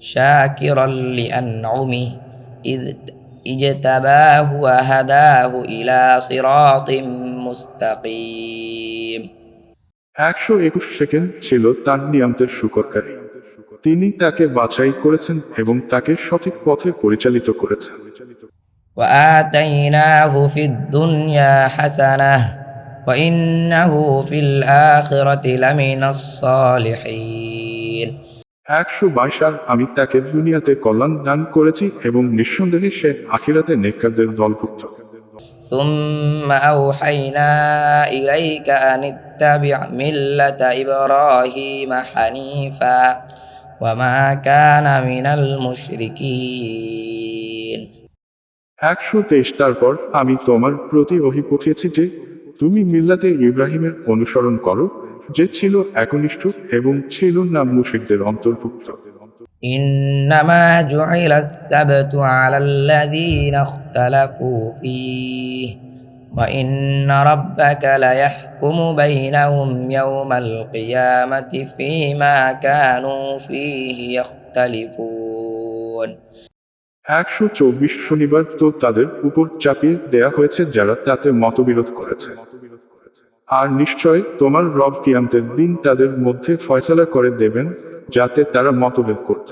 شاكرا لأنعمه إذ اجتباه وهداه إلى صراط مستقيم একশো একুশ সেকেন্ড ছিল তার নিয়ামতের শুকরকারী তিনি তাকে বাছাই করেছেন এবং তাকে সঠিক পথে পরিচালিত করেছেন وآتيناه في الدنيا حسنة وإنه في الآخرة لمن الصالحين একশো বাইশ আর আমি তাকে দুনিয়াতে কল্যাণ দান করেছি এবং নিঃসন্দেহে সে আখিরাতে নেককারদের দলভুক্ত ثم أوحينا إليك أن اتبع ملة إبراهيم حنيفا وما كان من المشركين একশো তেইশ তারপর আমি তোমার প্রতি ওহি পাঠিয়েছি যে তুমি মিল্লাতে ইব্রাহিমের অনুসরণ করো যে ছিল একনিষ্ঠ এবং ছিল না মুশিকদের অন্তর্ভুক্ত إنما جعل السبت على الذين اختلفوا فيه وإن ربك ليحكم بينهم يوم القيامة فيما كانوا فيه يختلفون একশো চব্বিশ শনিবার তো তাদের উপর চাপিয়ে দেয়া হয়েছে যারা তাতে মতবিরোধ করেছে আর নিশ্চয় তোমার রব কিয়ামতের দিন তাদের মধ্যে ফয়সালা করে দেবেন, যাতে তারা মতভেদ করত।